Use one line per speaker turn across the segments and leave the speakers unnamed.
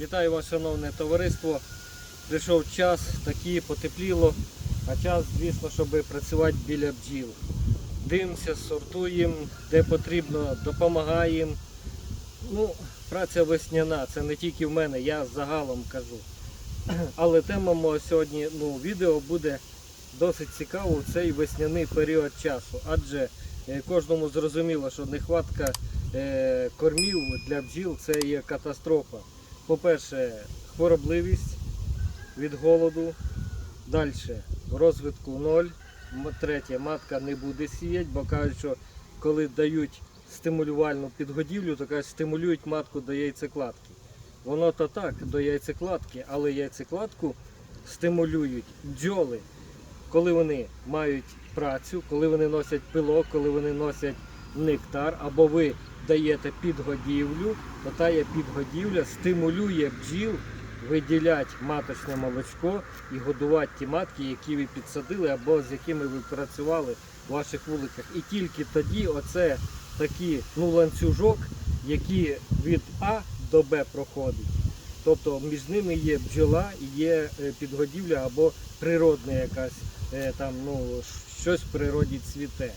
Вітаю вас, шановне товариство. Прийшов час, такі потепліло, а час, звісно, щоб працювати біля бджіл. Дивимося, сортуємо, де потрібно, допомагаємо. Ну, праця весняна, це не тільки в мене, я загалом кажу. Але тема мого сьогодні ну, відео буде досить цікаво в цей весняний період часу. Адже е, кожному зрозуміло, що нехватка е, кормів для бджіл це є катастрофа. По-перше, хворобливість від голоду. Далі розвитку ноль. Третє, матка не буде сіяти, бо кажуть, що коли дають стимулювальну підгодівлю, то кажуть, стимулюють матку до яйцекладки. Воно то так, до яйцекладки, але яйцекладку стимулюють бджоли, коли вони мають працю, коли вони носять пилок, коли вони носять нектар, або ви даєте підгодівлю, то та є підгодівля стимулює бджіл виділяти маточне молочко і годувати ті матки, які ви підсадили, або з якими ви працювали в ваших вуликах. І тільки тоді оце такий ну, ланцюжок, який від А до Б проходить. Тобто між ними є бджола і є е, підгодівля або природна якась е, там, ну, щось в природі цвіте.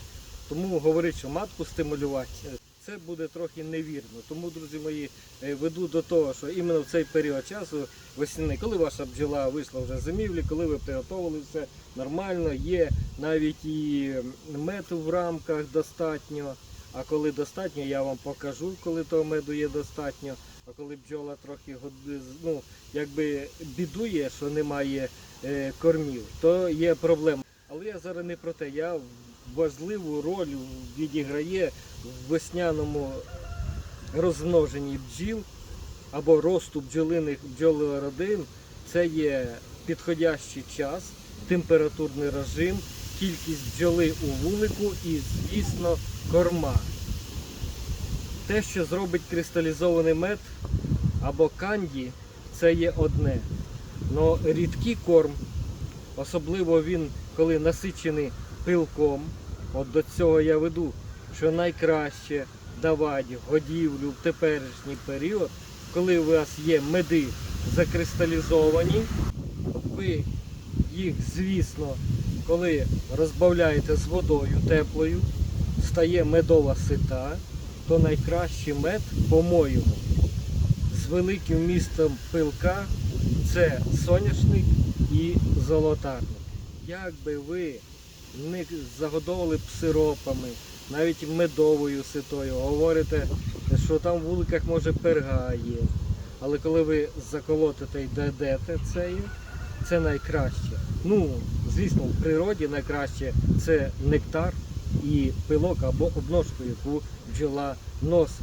Тому говорити, що матку стимулювати, е, це буде трохи невірно. Тому, друзі мої, е, веду до того, що іменно в цей період часу весняний, коли ваша бджола вийшла вже зимівлі, коли ви приготували все нормально, є навіть і меду в рамках достатньо. А коли достатньо, я вам покажу, коли того меду є достатньо. А коли бджола трохи ну, якби бідує, що немає е, кормів, то є проблема. Але я зараз не про те. Я важливу роль відіграє в весняному розмноженні бджіл або росту бджолиних бджолородин. Це є підходящий час, температурний режим, кількість бджоли у вулику і, звісно, корма. Те, що зробить кристалізований мед або канді, це є одне. Но рідкий корм, особливо він, коли насичений пилком, от до цього я веду, що найкраще давати годівлю в теперішній період, коли у вас є меди закристалізовані, ви їх, звісно, коли розбавляєте з водою теплою, стає медова сита, то найкращий мед, по-моєму, з великим містом пилка це соняшник і золотарник. Як би ви не загодовували б сиропами, навіть медовою ситою, говорите, що там в вуликах може перга є. Але коли ви заколотите і дадете це, це найкраще. Ну, звісно, в природі найкраще це нектар і пилок або обножку, яку бджола носить.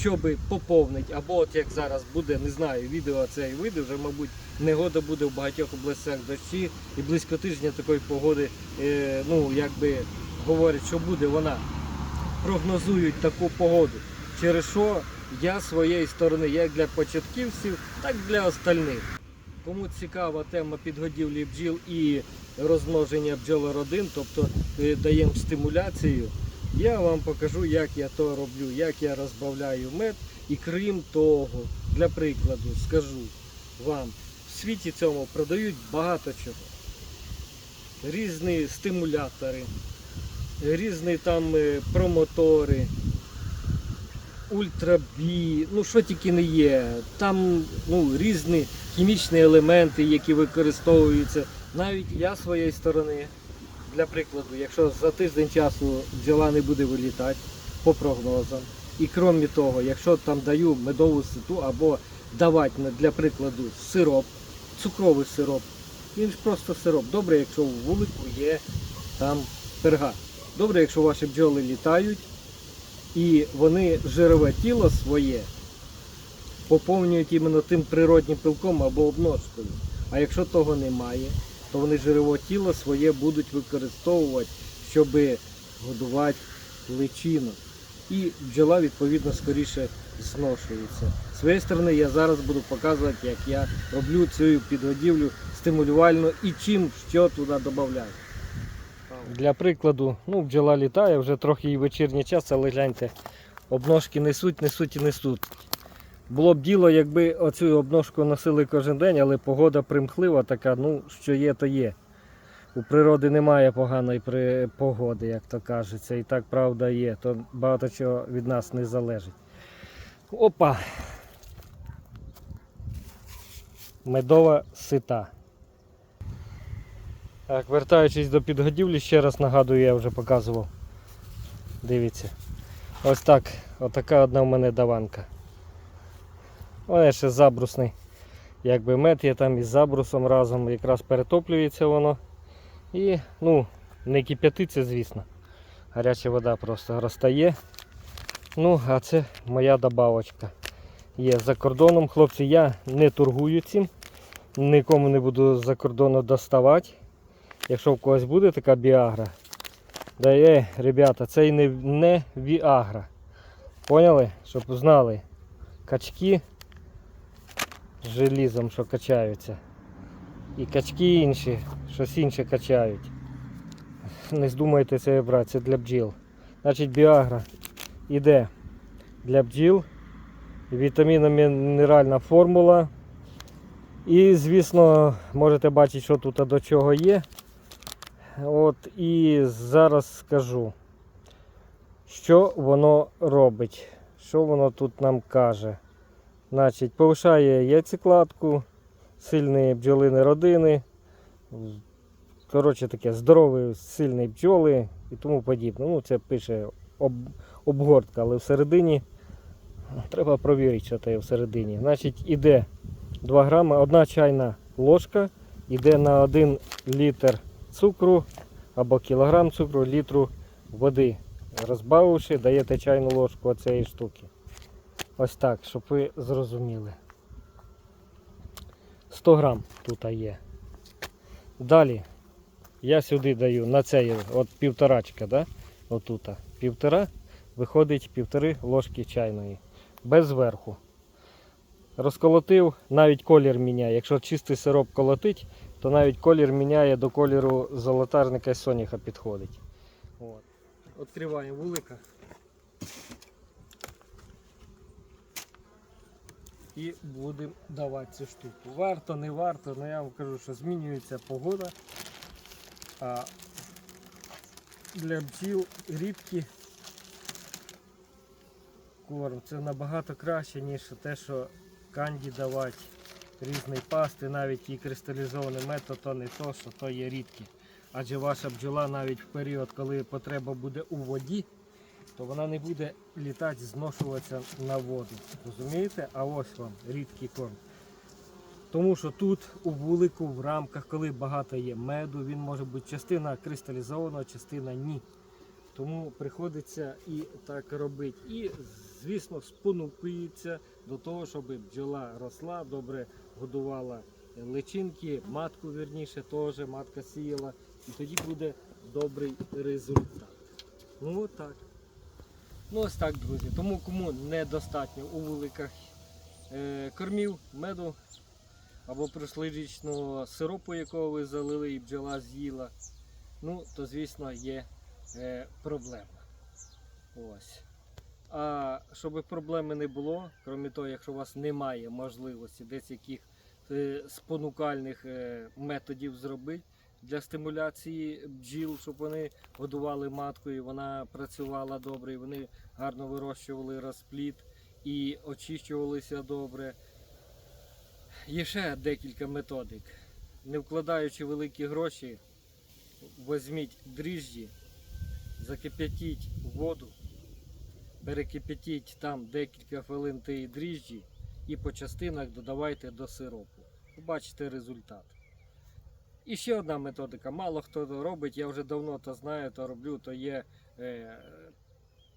Щоб поповнити, або от як зараз буде, не знаю, відео це і вийде, вже, мабуть, негода буде в багатьох областях дощі і близько тижня такої погоди, е, ну, якби говорять, що буде вона. Прогнозують таку погоду. Через що я своєї сторони, як для початківців, так і для остальних. Кому цікава тема підгодівлі бджіл і розмноження бджолородин, тобто е, даємо стимуляцію, я вам покажу, як я то роблю, як я розбавляю мед. І крім того, для прикладу, скажу вам, в світі цьому продають багато чого. Різні стимулятори, різні там е, промотори, ультрабі, ну що тільки не є. Там ну, різні хімічні елементи, які використовуються. Навіть я з своєї сторони, для прикладу, якщо за тиждень часу бджола не буде вилітати по прогнозам. І крім того, якщо там даю медову ситу або давати, для прикладу, сироп, цукровий сироп, він ж просто сироп. Добре, якщо в вулику є там перга. Добре, якщо ваші бджоли літають і вони жирове тіло своє поповнюють іменно тим природнім пилком або обножкою. А якщо того немає, то вони жирове тіло своє будуть використовувати, щоб годувати личину. І бджола відповідно скоріше зношується. З своєї сторони я зараз буду показувати, як я роблю цю підгодівлю стимулювальну і чим що туди додаю. Для прикладу, ну, бджола літає, вже трохи і вечірній час, але гляньте, обножки несуть, несуть і несуть. Було б діло, якби оцю обножку носили кожен день, але погода примхлива така, ну що є, то є. У природи немає поганої погоди, як то кажеться. І так правда є. То багато чого від нас не залежить. Опа! Медова сита. Так, вертаючись до підгодівлі, ще раз нагадую, я вже показував. Дивіться. Ось так. Отака одна в мене даванка. Вона ще забрусний. Якби мед є там із забрусом разом, якраз перетоплюється воно. І ну, не кип'ятиться, звісно. Гаряча вода просто розтає. Ну, а це моя добавочка. Є за кордоном. Хлопці, я не торгую цим. Нікому не буду з-за кордону доставати. Якщо в когось буде така біагра, да е, ребята, це і не, не віагра. Поняли? Щоб знали. Качки з желізом, що качаються. І качки інші, щось інше качають. Не здумайте це брати, це для бджіл. Значить, біагра іде для бджіл. Вітамінно-мінеральна формула. І, звісно, можете бачити, що тут до чого є. От і зараз скажу, що воно робить. Що воно тут нам каже. Значить, повишає яйцекладку, сильні бджолини родини. Коротше таке, здорові, сильні бджоли і тому подібне. Ну, це пише об, обгортка, але всередині треба провірити, що це всередині. Значить, іде 2 грами, одна чайна ложка, іде на 1 літр цукру або кілограм цукру, літру води. Розбавивши, даєте чайну ложку оцієї штуки. Ось так, щоб ви зрозуміли. 100 грам тут є. Далі я сюди даю на цей от півторачка, да? отут. Півтора виходить півтори ложки чайної. Без верху. Розколотив, навіть колір міняє. Якщо чистий сироп колотить, то навіть колір міняє до кольору золотарника і соняха підходить. От. Відкриваємо вулика. І будемо давати цю штуку. Варто, не варто, але я вам кажу, що змінюється погода. А для бджіл рідкі корм це набагато краще, ніж те, що канді давати різний пасти, навіть і кристалізований мед, то, то не то, що то є рідкі. Адже ваша бджола навіть в період, коли потреба буде у воді, то вона не буде літати, зношуватися на воду. Розумієте? А ось вам рідкий корм. Тому що тут у вулику, в рамках, коли багато є меду, він може бути частина кристалізована, частина ні. Тому приходиться і так робити. І, звісно, спонукується до того, щоб бджола росла, добре годувала личинки, матку вірніше теж, матка сіяла. І тоді буде добрий результат. Ну так. Ну ось так, друзі. Тому кому недостатньо у вуликах е, кормів, меду або прошлирічного сиропу, якого ви залили і бджола з'їла, ну, то звісно є е, проблема. Ось. А щоб проблеми не було, крім того, якщо у вас немає можливості десь яких е, спонукальних е, методів зробити для стимуляції бджіл, щоб вони годували матку і вона працювала добре, і вони гарно вирощували розплід і очищувалися добре. Є ще декілька методик. Не вкладаючи великі гроші, візьміть дріжджі, закип'ятіть воду, перекип'ятіть там декілька хвилин тієї дріжджі і по частинах додавайте до сиропу. Побачите результат. І ще одна методика. Мало хто робить, я вже давно то знаю, то роблю, то є е,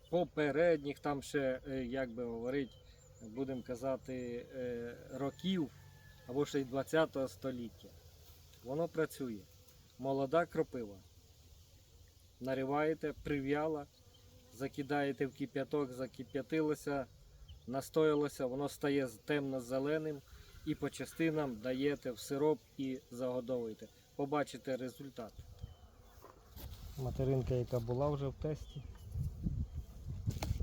попередніх, там ще, е, як би говорити, будемо казати, е, років або ще й 20 століття. Воно працює. Молода кропива. Нариваєте, прив'яла, закидаєте в кип'яток, закип'ятилося, настоялося, воно стає темно-зеленим і по частинам даєте в сироп і загодовуєте. Побачите результат. Материнка, яка була вже в тесті.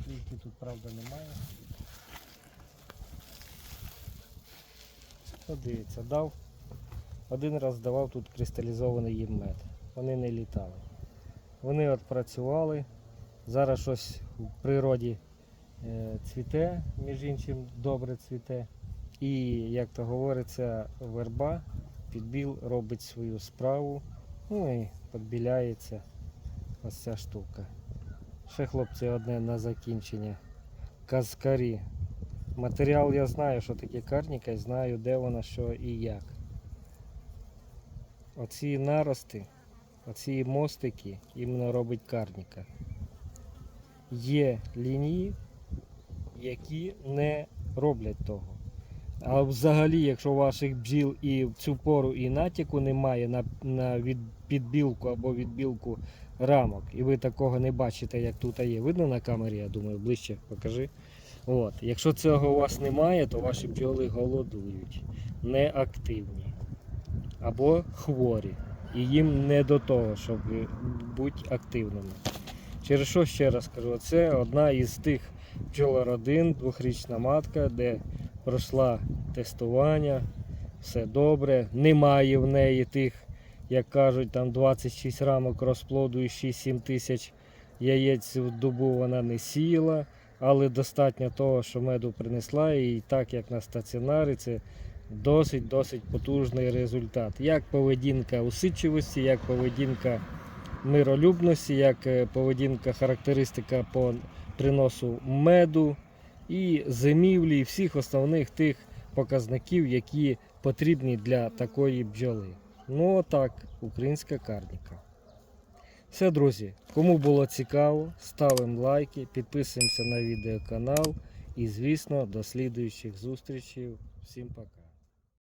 Тільки тут, правда, немає. От дивіться, дав. Один раз давав тут кристалізований їм мед. Вони не літали. Вони от працювали. Зараз щось в природі е, цвіте, між іншим добре цвіте. І, як то говориться, верба, підбіл робить свою справу. Ну і підбіляється ось ця штука. Ще хлопці одне на закінчення. Казкарі. Матеріал я знаю, що таке карніка, і знаю, де вона, що і як. Оці нарости, оці мостики іменно робить карніка. Є лінії, які не роблять того. А взагалі, якщо ваших бджіл і в цю пору і натяку немає на, на від, підбілку або відбілку рамок, і ви такого не бачите, як тут є. Видно на камері, я думаю, ближче покажи. От. Якщо цього у вас немає, то ваші бджоли голодують, неактивні або хворі. І їм не до того, щоб бути активними. Через що ще раз кажу, це одна із тих бджолородин, двохрічна матка, де пройшла тестування, все добре. Немає в неї тих, як кажуть, там 26 рамок розплоду і 6-7 тисяч яєць в добу вона не сіяла, але достатньо того, що меду принесла, і так як на стаціонарі, це досить-досить потужний результат. Як поведінка усидчивості, як поведінка миролюбності, як е, поведінка, характеристика по приносу меду і зимівлі, і всіх основних тих показників, які потрібні для такої бджоли. Ну отак, українська карніка. Все, друзі, кому було цікаво, ставимо лайки, підписуємося на відеоканал і, звісно, до слідуючих зустрічей. Всім пока.